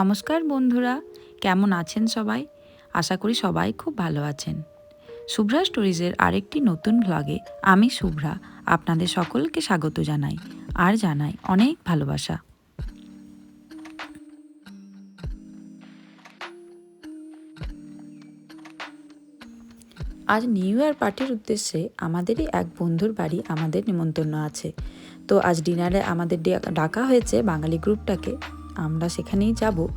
নমস্কার বন্ধুরা, কেমন আছেন সবাই? আশা করি সবাই খুব ভালো আছেন। শুভ্রা স্টোরিজের আরেকটি নতুন ভ্লগে আমি শুভ্রা আপনাদের সকলকে স্বাগত জানাই আর জানাই অনেক ভালোবাসা। আজ নিউ ইয়ার পার্টির উদ্দেশ্যে আমাদেরই এক বন্ধুর বাড়ি আমাদের নিমন্ত্রণ আছে। তো আজ ডিনারে আমাদের ডাকা হয়েছে বাঙালি গ্রুপটাকে। আমরা সেখানেই যাব।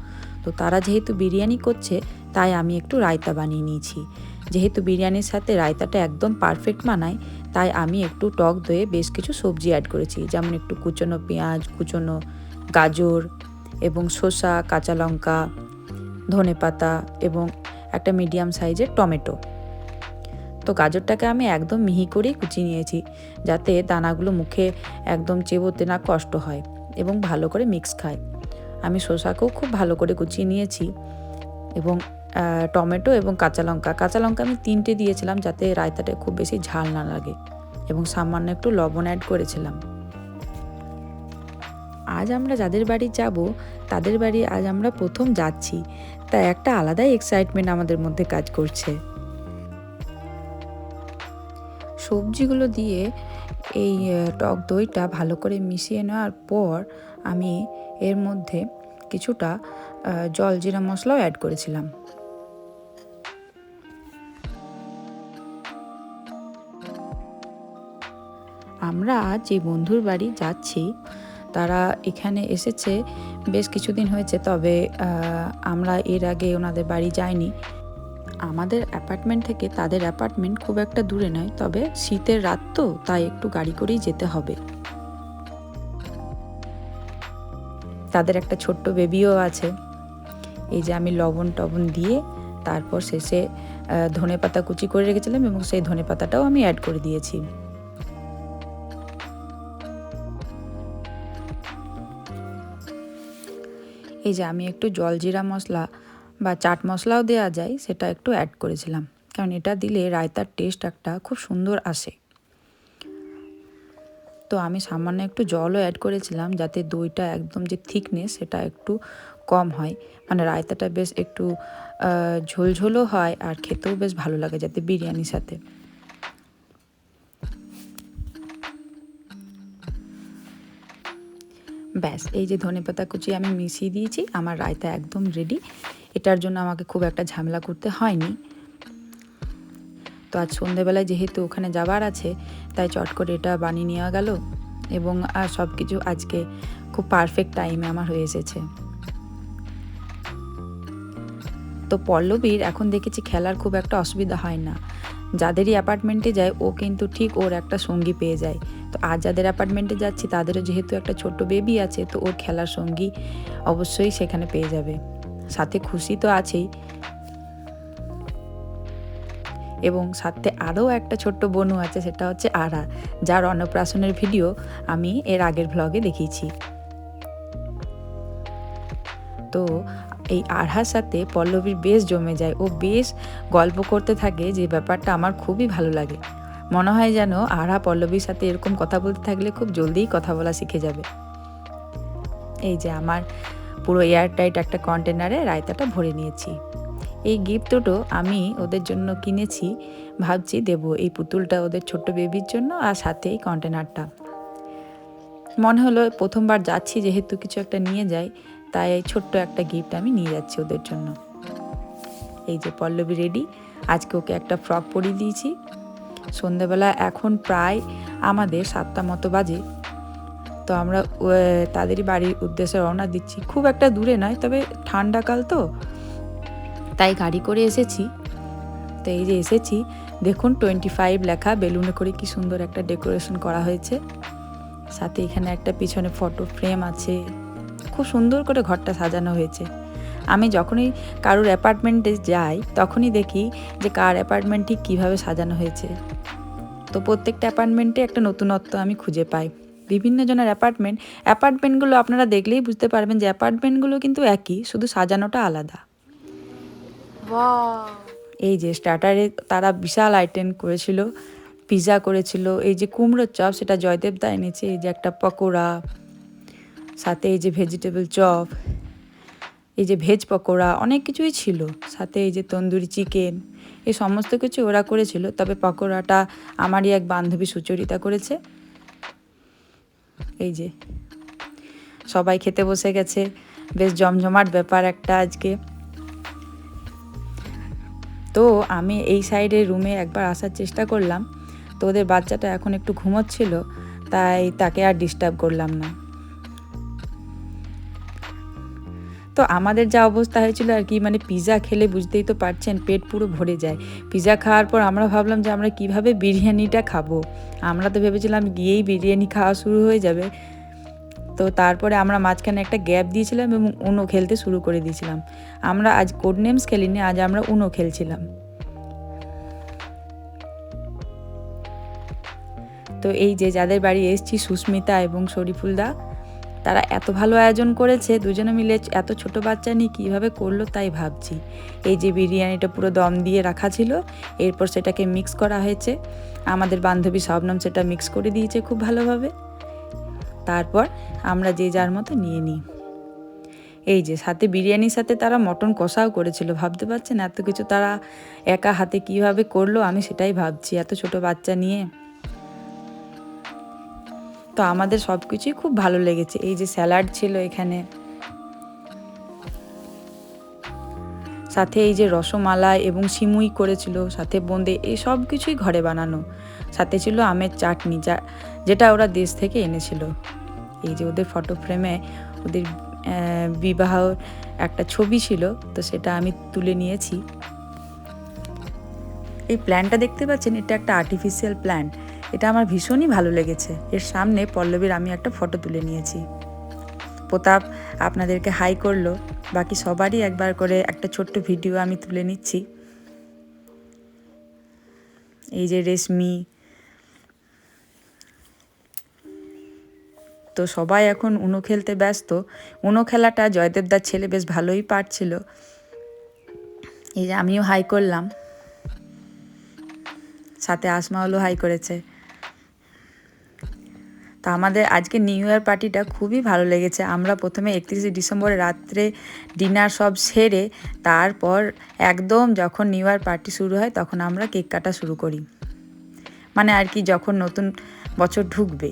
তো তারা যেহেতু বিরিয়ানি করছে, তাই আমি একটু রায়তা বানিয়ে নিয়েছি। যেহেতু বিরিয়ানির সাথে রায়তাটা একদম পারফেক্ট মানায়, তাই আমি একটু টক দয়ে বেশ কিছু সবজি অ্যাড করেছি। যেমন একটু কুচনো পেঁয়াজ, কুচনো গাজর এবং শসা, কাঁচা লঙ্কা ধনেপাতা এবং একটা মিডিয়াম সাইজের টমেটো। তো গাজরটাকে আমি একদম মিহি করেই কুচিয়ে নিয়েছি, যাতে দানাগুলো মুখে একদম চেবোতে না কষ্ট হয় এবং ভালো করে মিক্স খায়। আমি শসাকেও খুব ভালো করে কুচিয়ে নিয়েছি এবং টমেটো এবং কাঁচা লঙ্কা। কাঁচা লঙ্কা আমি তিনটে দিয়েছিলাম যাতে রায়তাটা খুব বেশি ঝাল না লাগে এবং সামান্য একটু লবণ অ্যাড করেছিলাম। আজ আমরা যাদের বাড়ি যাব, তাদের বাড়ি আজ আমরা প্রথম যাচ্ছি। তা একটা আলাদাই এক্সাইটমেন্ট আমাদের মধ্যে কাজ করছে। সবজিগুলো দিয়ে এই টক দইটা ভালো করে মিশিয়ে নেওয়ার পর আমি এর মধ্যে কিছুটা জল, জিরা মশলাও অ্যাড করেছিলাম। আমরা যে বন্ধুর বাড়ি যাচ্ছি, তারা এখানে এসেছে, বেশ কিছুদিন হয়েছে, তবে আমরা এর আগে ওনাদের বাড়ি যাইনি। আমাদের অ্যাপার্টমেন্ট থেকে তাদের অ্যাপার্টমেন্ট খুব একটা দূরে নয়, তবে শীতের রাত তো, তাই একটু গাড়ি করেই যেতে হবে। তাদের একটা ছোট্ট বেবিও আছে। এই যে আমি লবণ টবণ দিয়ে তারপর শেষে ধনে পাতা কুচি করে রেখেছিলাম এবং সেই ধনে পাতাটাও আমি অ্যাড করে দিয়েছি। এই যে আমি একটু জলজিরা মশলা বা চাট মশলাও দেওয়া যায়, সেটা একটু অ্যাড করেছিলাম। কারণ এটা দিলে রায়তার টেস্ট একটা খুব সুন্দর আসে। তো আমি সামান্য একটু জলও অ্যাড করেছিলাম যাতে দইটা একদম যে থিকনেস সেটা একটু কম হয়। মানে রায়তাটা বেশ একটু ঝোলঝোলও হয় আর খেতেও বেশ ভালো লাগে যাতে বিরিয়ানির সাথে। ব্যাস, এই যে ধনেপাতা কুচি আমি মিশিয়ে দিয়েছি, আমার রায়তা একদম রেডি এটার জন্য আমাকে খুব একটা ঝামেলা করতে হয়নি। তো আজ সন্ধেবেলায় যেহেতু ওখানে যাবার আছে, তাই চট করে এটা বানিয়ে নেওয়া গেল এবং, আর সব কিছু আজকে খুব পারফেক্ট টাইমে আমার হয়ে এসেছে। তো পল্লবীর এখন দেখেছি খেলার খুব একটা অসুবিধা হয় না। যাদেরই অ্যাপার্টমেন্টে যায়, ও কিন্তু ঠিক ওর একটা সঙ্গী পেয়ে যায়। তো আজ যাদের অ্যাপার্টমেন্টে যাচ্ছি, তাদেরও যেহেতু একটা ছোট্ট বেবি আছে, তো ওর খেলার সঙ্গী অবশ্যই সেখানে পেয়ে যাবে। সাথে খুশি তো আছেই এবং সাথে আরও একটা ছোট্ট বনু আছে, সেটা হচ্ছে আরা, যার অন্নপ্রাশনের ভিডিও আমি এর আগের ভ্লগে দেখিয়েছি। তো এই আরহার সাথে পল্লবীর বেশ জমে যায়। ও বেশ গল্প করতে থাকে, যে ব্যাপারটা আমার খুবই ভালো লাগে। মনে হয় যেন আরহা পল্লবীর সাথে এরকম কথা বলতে থাকলে খুব জলদিই কথা বলা শিখে যাবে। এই যে আমার পুরো এয়ারটাইট একটা কন্টেনারে রায়তাটা ভরে নিয়েছি। এই গিফট দুটো আমি ওদের জন্য কিনেছি। ভাবছি দেব এই পুতুলটা ওদের ছোট্ট বেবির জন্য আর সাথে এই কন্টেনারটা মনে হলো প্রথমবার যাচ্ছি যেহেতু কিছু একটা নিয়ে যাই, তাই এই ছোট্ট একটা গিফট আমি নিয়ে যাচ্ছি ওদের জন্য। এই যে পল্লবী রেডি আজকে ওকে একটা ফ্রক পরিয়ে দিয়েছি। সন্ধ্যাবেলা এখন প্রায় আমাদের সাতটা মতো বাজে। তো আমরা তাদেরই বাড়ির উদ্দেশ্যে রওনা দিচ্ছি। খুব একটা দূরে নয়, তবে ঠান্ডাকাল তো। তাই গাড়ি করে এসেছি। তো এই যে এসেছি, দেখুন টোয়েন্টি ফাইভ লেখা, বেলুনে করে কি সুন্দর একটা ডেকোরেশন করা হয়েছে। সাথে এখানে একটা পিছনে ফটো ফ্রেম আছে। খুব সুন্দর করে ঘরটা সাজানো হয়েছে। আমি যখনই কারোর অ্যাপার্টমেন্টে যাই, তখনই দেখি যে কার অ্যাপার্টমেন্ট ঠিক কীভাবে সাজানো হয়েছে। তো প্রত্যেকটা অ্যাপার্টমেন্টে একটা নতুনত্ব আমি খুঁজে পাই। বিভিন্ন জনের অ্যাপার্টমেন্ট অ্যাপার্টমেন্টগুলো আপনারা দেখলেই বুঝতে পারবেন যে অ্যাপার্টমেন্টগুলো কিন্তু একই, শুধু সাজানোটা আলাদা। এই যে স্টার্টারে তারা বিশাল আইটেম করেছিল পিৎজা করেছিল, এই যে কুমড়োর চপ সেটা জয়দেব দা এনেছে, এই যে একটা পকোড়া, সাথে এই যে ভেজিটেবল চপ, এই যে ভেজ পকোড়া, অনেক কিছুই ছিল, সাথে এই যে তন্দুরি চিকেন এই সমস্ত কিছু ওরা করেছিল, তবে পকোড়াটা আমারই এক বান্ধবী সুচরিতা করেছে। এই যে, সবাই খেতে বসে গেছে, বেশ জমজমাট ব্যাপার একটা আজকে। তো আমি এই সাইডে রুমে একবার আসার চেষ্টা করলাম। তো ওদের বাচ্চাটা এখন একটু ঘুমোচ্ছিল, তাই তাকে আর ডিস্টার্ব করলাম না। তো আমাদের যা অবস্থা হয়েছিল আর কি মানে পিৎজা খেলে বুঝতেই তো পারছেন, পেট পুরো ভরে যায়। পিৎজা খাওয়ার পর আমরা ভাবলাম যে আমরা কীভাবে বিরিয়ানিটা খাব। আমরা তো ভেবেছিলাম গিয়েই বিরিয়ানি খাওয়া শুরু হয়ে যাবে। তো তারপরে আমরা মাঝখানে একটা গ্যাপ দিয়েছিলাম এবং উনো খেলতে শুরু করে দিয়েছিলাম। আমরা আজ কোড নেমস খেলিনি, আজ আমরা উনো খেলছিলাম। তো এই যে যাদের বাড়ি এসছি, সুস্মিতা এবং শরীফুলদা তারা এত ভালো আয়োজন করেছে, দুজনে মিলে এত ছোট বাচ্চা নিয়ে কীভাবে করল তাই ভাবছি। এই যে বিরিয়ানিটা পুরো দম দিয়ে রাখা ছিল, এরপর সেটাকে মিক্স করা হয়েছে। আমাদের বান্ধবী শবনম সেটা মিক্স করে দিয়েছে খুব ভালোভাবে। তারপর আমরা যে যার মতো নিয়ে নিই। এই যে সাথে বিরিয়ানির সাথে তারা মটন কষাও করেছিল, ভাবতে পারছেন এত কিছু তারা একা হাতে কীভাবে করল? আমি সেটাই ভাবছি, এত ছোট বাচ্চা নিয়ে। তো আমাদের সব কিছুই খুব ভালো লেগেছে। এই যে স্যালাড ছিল এখানে। সাথে এই যে রসমালাই এবং সিমুই করেছিল, সাথে বোঁদে, এই সব কিছুই ঘরে বানানো। সাথে ছিল আমের চাটনি, যা যেটা ওরা দেশ থেকে এনেছিল। এই যে ওদের ফটো ফ্রেমে ওদের বিবাহ একটা ছবি ছিল, তো সেটা আমি তুলে নিয়েছি। এই প্ল্যানটা দেখতে পাচ্ছেন? এটা একটা আর্টিফিশিয়াল প্ল্যান্ট এটা আমার ভীষণই ভালো লেগেছে। এর সামনে পল্লবীর আমি একটা ফটো তুলে নিয়েছি। প্রতাপ আপনাদেরকে হাই করল। বাকি সবারই একবার করে একটা ছোট্ট ভিডিও আমি তুলে নিচ্ছি। এই যে রেশমি তো সবাই এখন উনো খেলতে ব্যস্ত। উনো খেলাটা জয়দেবদার ছেলে বেশ ভালোই পারছিল। এই যে আমিও হাই করলাম। সাথে আসমা হলো হাই করেছে। তা আমাদের আজকে নিউ ইয়ার পার্টিটা খুবই ভালো লেগেছে। আমরা প্রথমে একত্রিশে ডিসেম্বরে রাত্রে ডিনার সব সেরে তারপর একদম যখন নিউ ইয়ার পার্টি শুরু হয় তখন আমরা কেক কাটা শুরু করি। মানে আর কি যখন নতুন বছর ঢুকবে।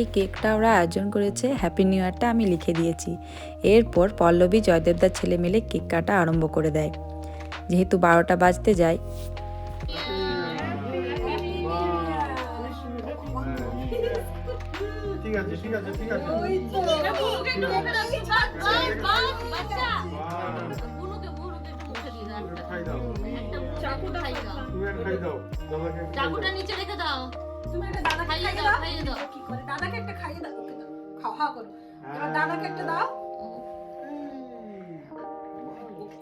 এই কেকটা ওরা আয়োজন করেছে হ্যাপি নিউ ইয়ারটা আমি লিখে দিয়েছি। এরপর পল্লবী জয়দেবদার ছেলে মিলে কেক কাটা আরম্ভ করে দেয়। যেহেতু বারোটা বাজতে যায়। চাকুটা নিচে রেখে দাও। তুমি একটা দাদাকে খাইয়ে দাও, খাইয়ে দাও। কি করে? দাদাকে একটা খাইয়ে দাও ওকে দাও। খাও হা করো। এবার দাদাকে একটা দাও।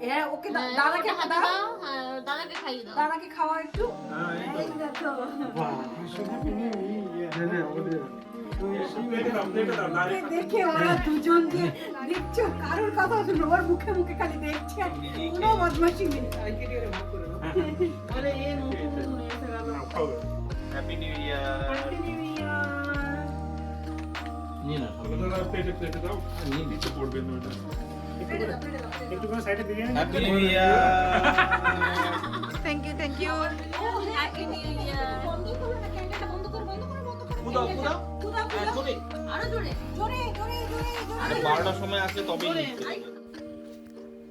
এ ওকে হ্যাঁ, দাদাকে দাও। হ্যাঁ, দাদাকে খাইয়ে দাও। দাদাকে খাওয়া একটু। হ্যাঁ, এই দেখো। বাহ। হ্যাঁ, হ্যাঁ, ওরা দুজন যে দেখছ কারোর কথা শুনে ওর মুখে মুখে খালি দেখছে। কোনো বদমাশি নেই। আরে এ নতুন এসে গেল। নাও, খাও। Happy new year happy new year নিয়ে না দাদা, প্লেটে প্লেটে দাও। নিয়ে নিচে পড়বে না ওটা। পেটে দাও পেটে দাও পেটে দাও। একটু করে সাইডে biryani happy new year thank you thank you happy new year বন্ধ করো না ক্যান্ডেলটা বন্ধ করো বন্ধ করো বন্ধ করো কুদাও কুদাও। কুদাও কুদাও। আরও জোরে জোরে জোরে জোরে আরে জোরে বারোটার সময় আসলে তবেই নিতে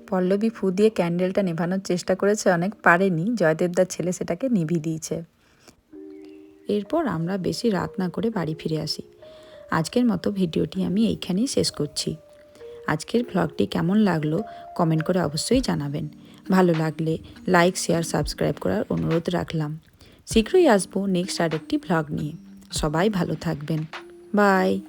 পল্লবী ফু দিয়ে ক্যান্ডেলটা নেভানোর চেষ্টা করেছে অনেক পারেনি। জয়দেবদার ছেলে সেটাকে নিভিয়ে দিয়েছে। এরপর আমরা বেশি রাত না করে বাড়ি ফিরে আসি। আজকের মতো ভিডিওটি আমি এইখানেই শেষ করছি। আজকের ভ্লগটি কেমন লাগল কমেন্ট করে অবশ্যই জানাবেন। ভালো লাগলে লাইক শেয়ার সাবস্ক্রাইব করার অনুরোধ রাখলাম। শীঘ্রই আসব নেক্সট আরেকটি ভ্লগ নিয়ে। সবাই ভালো থাকবেন। বাই